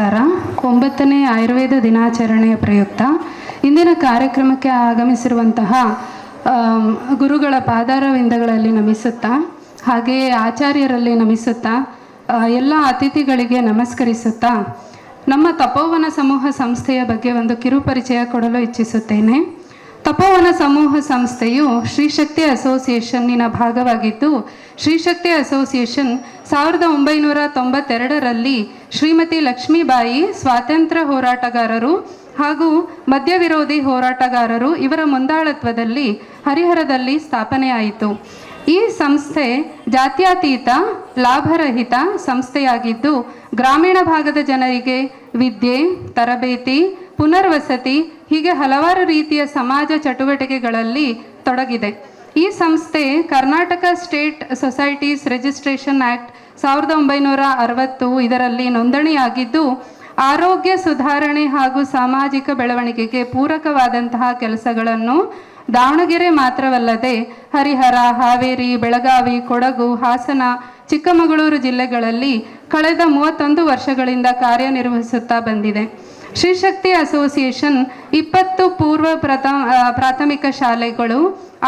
ನಮಸ್ಕಾರ. ಒಂಬತ್ತನೇ ಆಯುರ್ವೇದ ದಿನಾಚರಣೆಯ ಪ್ರಯುಕ್ತ. ಇಂದಿನ ಕಾರ್ಯಕ್ರಮಕ್ಕೆ ಆಗಮಿಸಿರುವಂತಹ ಗುರುಗಳ ಪಾದಾರವಿಂದಗಳಲ್ಲಿ ನಮಿಸುತ್ತಾ, ಹಾಗೆಯೇ ಆಚಾರ್ಯರಲ್ಲಿ ನಮಿಸುತ್ತಾ ಎಲ್ಲ ಅತಿಥಿಗಳಿಗೆ ನಮಸ್ಕರಿಸುತ್ತಾ, ನಮ್ಮ ತಪೋವನ ಸಮೂಹ ಸಂಸ್ಥೆಯ ಬಗ್ಗೆ ಒಂದು ಕಿರುಪರಿಚಯ ಕೊಡಲು ಇಚ್ಛಿಸುತ್ತೇನೆ. ತಪೋವನ ಸಮೂಹ ಸಂಸ್ಥೆಯು ಶ್ರೀಶಕ್ತಿ ಅಸೋಸಿಯೇಷನ್ನಿನ ಭಾಗವಾಗಿದ್ದು ಶ್ರೀಶಕ್ತಿ ಅಸೋಸಿಯೇಷನ್ ಸಾವಿರದ ಒಂಬೈನೂರ ತೊಂಬತ್ತೆರಡರಲ್ಲಿ ಶ್ರೀಮತಿ ಲಕ್ಷ್ಮೀಬಾಯಿ ಸ್ವಾತಂತ್ರ್ಯ ಹೋರಾಟಗಾರರು ಹಾಗೂ ಮದ್ಯ ವಿರೋಧಿ ಹೋರಾಟಗಾರರು ಇವರ ಮುಂದಾಳತ್ವದಲ್ಲಿ ಹರಿಹರದಲ್ಲಿ ಸ್ಥಾಪನೆಯಾಯಿತು. ಈ ಸಂಸ್ಥೆ ಜಾತ್ಯತೀತ, ಲಾಭರಹಿತ ಸಂಸ್ಥೆಯಾಗಿದ್ದು, ಗ್ರಾಮೀಣ ಭಾಗದ ಜನರಿಗೆ ವಿದ್ಯೆ, ತರಬೇತಿ ಪುನರ್ವಸತಿ ಹೀಗೆ ಹಲವಾರು ರೀತಿಯ ಸಮಾಜ ಚಟುವಟಿಕೆಗಳಲ್ಲಿ ತೊಡಗಿದೆ. ಈ ಸಂಸ್ಥೆ Karnataka state societies registration act ಸಾವಿರದ ಒಂಬೈನೂರ ಅರವತ್ತು ಇದರಲ್ಲಿ ನೋಂದಣಿಯಾಗಿದ್ದು, ಆರೋಗ್ಯ ಸುಧಾರಣೆ ಹಾಗೂ ಸಾಮಾಜಿಕ ಬೆಳವಣಿಗೆಗೆ ಪೂರಕವಾದಂತಹ ಕೆಲಸಗಳನ್ನು ದಾವಣಗೆರೆ ಮಾತ್ರವಲ್ಲದೆ ಹರಿಹರ, ಹಾವೇರಿ, ಬೆಳಗಾವಿ, ಕೊಡಗು, ಹಾಸನ, ಚಿಕ್ಕಮಗಳೂರು ಜಿಲ್ಲೆಗಳಲ್ಲಿ ಕಳೆದ ಮೂವತ್ತೊಂದು ವರ್ಷಗಳಿಂದ ಕಾರ್ಯನಿರ್ವಹಿಸುತ್ತಾ ಬಂದಿದೆ. ಶ್ರೀಶಕ್ತಿ ಅಸೋಸಿಯೇಷನ್ ಇಪ್ಪತ್ತು ಪೂರ್ವ ಪ್ರಥಮ ಪ್ರಾಥಮಿಕ ಶಾಲೆಗಳು,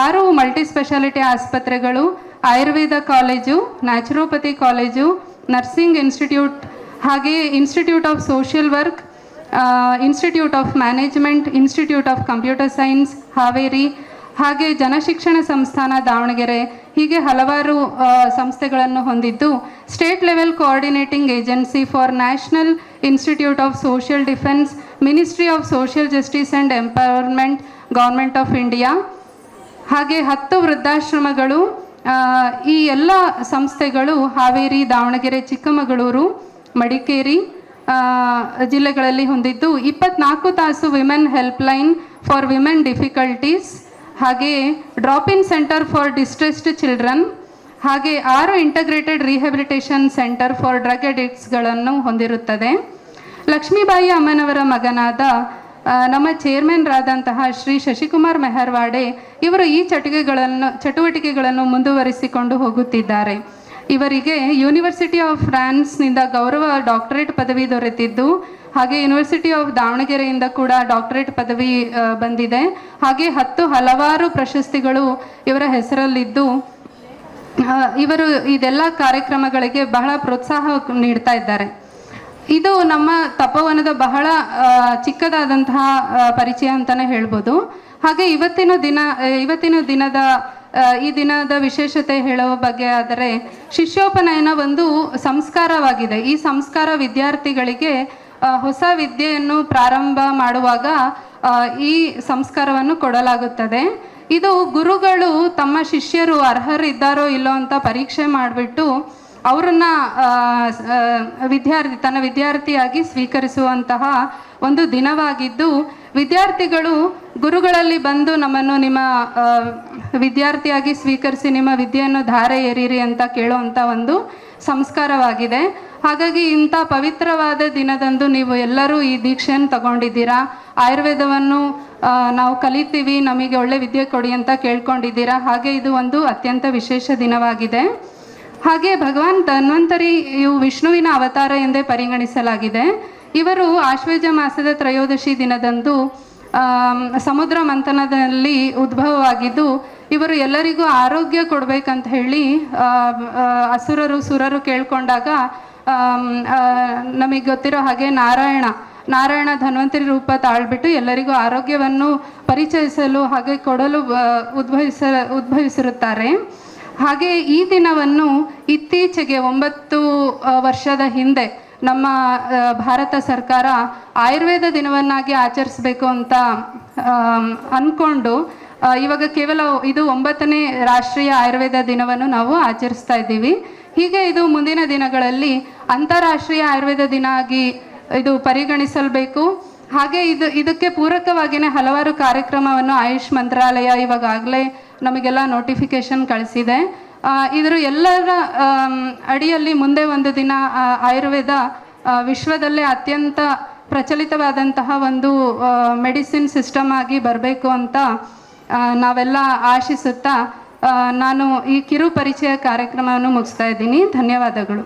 ಆರು ಮಲ್ಟಿ ಸ್ಪೆಷಾಲಿಟಿ ಆಸ್ಪತ್ರೆಗಳು, Ayurveda college, naturopathy college, nursing institute, ಹಾಗೆ institute of social work institute of management, institute of computer science, Haveri ಹಾಗೆ ಜನಶಿಕ್ಷಣ ಸಂಸ್ಥಾನ ದಾವಣಗೆರೆ ಹೀಗೆ ಹಲವಾರು ಸಂಸ್ಥೆಗಳನ್ನು ಹೊಂದಿದ್ದು, state level coordinating agency for national institute of social defence, ministry of social justice and empowerment, government of India. ಹಾಗೆ ಹತ್ತು ವೃದ್ಧಾಶ್ರಮಗಳು ಈ ಎಲ್ಲ ಸಂಸ್ಥೆಗಳು ಹಾವೇರಿ, ದಾವಣಗೆರೆ, ಚಿಕ್ಕಮಗಳೂರು, ಮಡಿಕೇರಿ ಜಿಲ್ಲೆಗಳಲ್ಲಿ ಹೊಂದಿದ್ದು. ಇಪ್ಪತ್ನಾಲ್ಕು ತಾಸು women helpline for women difficulties ಹಾಗೆಯೇ drop in centre for distressed children ಹಾಗೆ ಆರು integrated rehabilitation centre for drug ಅಡಿಕ್ಟ್ಸ್ಗಳನ್ನು ಹೊಂದಿರುತ್ತದೆ. ಲಕ್ಷ್ಮೀಬಾಯಿ ಅಮ್ಮನವರ ಮಗನಾದ ನಮ್ಮ ಚೇರ್ಮನ್ರಾದಂತಹ ಶ್ರೀ ಶಶಿಕುಮಾರ್ ಮೆಹರ್ವಾಡೆ ಇವರು ಈ ಚಟುವಟಿಕೆಗಳನ್ನು ಚಟುವಟಿಕೆಗಳನ್ನು ಮುಂದುವರಿಸಿಕೊಂಡು ಹೋಗುತ್ತಿದ್ದಾರೆ. ಇವರಿಗೆ ಯೂನಿವರ್ಸಿಟಿ ಆಫ್ ಫ್ರಾನ್ಸ್ನಿಂದ ಗೌರವ ಡಾಕ್ಟರೇಟ್ ಪದವಿ ದೊರೆತಿದ್ದು. ಹಾಗೆ ಯೂನಿವರ್ಸಿಟಿ ಆಫ್ ದಾವಣಗೆರೆಯಿಂದ ಕೂಡ ಡಾಕ್ಟರೇಟ್ ಪದವಿ ಬಂದಿದೆ. ಹಾಗೆ ಹತ್ತು ಹಲವಾರು ಪ್ರಶಸ್ತಿಗಳು ಇವರ ಹೆಸರಲ್ಲಿದ್ದು ಇವರು ಇದೆಲ್ಲ ಕಾರ್ಯಕ್ರಮಗಳಿಗೆ ಬಹಳ ಪ್ರೋತ್ಸಾಹ ನೀಡ್ತಾ ಇದ್ದಾರೆ. ಇದು ನಮ್ಮ ತಪೋವನದ ಬಹಳ ಚಿಕ್ಕದಾದಂತಹ ಪರಿಚಯ ಅಂತಲೇ ಹೇಳ್ಬೋದು. ಹಾಗೆ ಇವತ್ತಿನ ದಿನ ಇವತ್ತಿನ ದಿನದ ಈ ದಿನದ ವಿಶೇಷತೆ ಹೇಳುವ ಬಗ್ಗೆ ಆದರೆ, ಶಿಷ್ಯೋಪನಯನ ಒಂದು ಸಂಸ್ಕಾರವಾಗಿದೆ. ಈ ಸಂಸ್ಕಾರ ವಿದ್ಯಾರ್ಥಿಗಳಿಗೆ ಹೊಸ ವಿದ್ಯೆಯನ್ನು ಪ್ರಾರಂಭ ಮಾಡುವಾಗ ಈ ಸಂಸ್ಕಾರವನ್ನು ಕೊಡಲಾಗುತ್ತದೆ. ಇದು ಗುರುಗಳು ತಮ್ಮ ಶಿಷ್ಯರು ಅರ್ಹರಿದ್ದಾರೋ ಇಲ್ಲೋ ಅಂತ ಪರೀಕ್ಷೆ ಮಾಡಿಬಿಟ್ಟು ಅವರನ್ನ ವಿದ್ಯಾರ್ಥಿ, ತನ್ನ ವಿದ್ಯಾರ್ಥಿಯಾಗಿ ಸ್ವೀಕರಿಸುವಂತಹ ಒಂದು ದಿನವಾಗಿದ್ದು, ವಿದ್ಯಾರ್ಥಿಗಳು ಗುರುಗಳಲ್ಲಿ ಬಂದು ನಮ್ಮನ್ನು ನಿಮ್ಮ ವಿದ್ಯಾರ್ಥಿಯಾಗಿ ಸ್ವೀಕರಿಸಿ ನಿಮ್ಮ ವಿದ್ಯೆಯನ್ನು ಧಾರೆ ಏರಿರಿ ಅಂತ ಕೇಳುವಂಥ ಒಂದು ಸಂಸ್ಕಾರವಾಗಿದೆ. ಹಾಗಾಗಿ ಇಂಥ ಪವಿತ್ರವಾದ ದಿನದಂದು ನೀವು ಎಲ್ಲರೂ ಈ ದೀಕ್ಷೆಯನ್ನು ತಗೊಂಡಿದ್ದೀರಾ? ಆಯುರ್ವೇದವನ್ನು ನಾವು ಕಲಿತೀವಿ, ನಮಗೆ ಒಳ್ಳೆ ವಿದ್ಯೆ ಕೊಡಿ ಅಂತ ಕೇಳ್ಕೊಂಡಿದ್ದೀರಾ? ಹಾಗೆ ಇದು ಒಂದು ಅತ್ಯಂತ ವಿಶೇಷ ದಿನವಾಗಿದೆ. ಹಾಗೆ ಭಗವಾನ್ ಧನ್ವಂತರಿ ಇವು ವಿಷ್ಣುವಿನ ಅವತಾರ ಎಂದೇ ಪರಿಗಣಿಸಲಾಗಿದೆ. ಇವರು ಆಶ್ವೇಜ ಮಾಸದ ತ್ರಯೋದಶಿ ದಿನದಂದು ಸಮುದ್ರ ಮಂಥನದಲ್ಲಿ ಉದ್ಭವವಾಗಿದ್ದು, ಇವರು ಎಲ್ಲರಿಗೂ ಆರೋಗ್ಯ ಕೊಡಬೇಕಂತ ಹೇಳಿ ಅಸುರರು, ಸುರರು ಕೇಳ್ಕೊಂಡಾಗ ನಮಗೆ ಗೊತ್ತಿರೋ ಹಾಗೆ ನಾರಾಯಣ ನಾರಾಯಣ ಧನ್ವಂತರಿ ರೂಪ ತಾಳ್ಬಿಟ್ಟು ಎಲ್ಲರಿಗೂ ಆರೋಗ್ಯವನ್ನು ಪರಿಚಯಿಸಲು ಹಾಗೆ ಕೊಡಲು ಉದ್ಭವಿಸ, ಉದ್ಭವಿಸಿರುತ್ತಾರೆ. ಹಾಗೆ ಈ ದಿನವನ್ನು ಇತ್ತೀಚೆಗೆ ಒಂಬತ್ತು ವರ್ಷದ ಹಿಂದೆ ನಮ್ಮ ಭಾರತ ಸರ್ಕಾರ ಆಯುರ್ವೇದ ದಿನವನ್ನಾಗಿ ಆಚರಿಸಬೇಕು ಅಂತ ಅಂದ್ಕೊಂಡು ಇವಾಗ ಕೇವಲ ಇದು ಒಂಬತ್ತನೇ ರಾಷ್ಟ್ರೀಯ ಆಯುರ್ವೇದ ದಿನವನ್ನು ನಾವು ಆಚರಿಸ್ತಾ ಇದ್ದೀವಿ. ಹೀಗೆ ಇದು ಮುಂದಿನ ದಿನಗಳಲ್ಲಿ ಅಂತಾರಾಷ್ಟ್ರೀಯ ಆಯುರ್ವೇದ ದಿನ ಆಗಿ ಇದು ಪರಿಗಣಿಸಲ್ಬೇಕು. ಹಾಗೆ ಇದು, ಇದಕ್ಕೆ ಪೂರಕವಾಗಿಯೇ ಹಲವಾರು ಕಾರ್ಯಕ್ರಮವನ್ನು ಆಯುಷ್ ಮಂತ್ರಾಲಯ ಇವಾಗಲೇ ನಮಗೆಲ್ಲ ನೋಟಿಫಿಕೇಶನ್ ಕಳಿಸಿದೆ. ಇದರ ಎಲ್ಲರ ಅಡಿಯಲ್ಲಿ ಮುಂದೆ ಒಂದು ದಿನ ಆಯುರ್ವೇದ ವಿಶ್ವದಲ್ಲೇ ಅತ್ಯಂತ ಪ್ರಚಲಿತವಾದಂತಹ ಒಂದು ಮೆಡಿಸಿನ್ ಸಿಸ್ಟಮ್ ಆಗಿ ಬರಬೇಕು ಅಂತ ನಾವೆಲ್ಲ ಆಶಿಸುತ್ತಾ ನಾನು ಈ ಕಿರು ಪರಿಚಯ ಕಾರ್ಯಕ್ರಮವನ್ನು ಮುಗಿಸ್ತಾ ಇದ್ದೀನಿ. ಧನ್ಯವಾದಗಳು.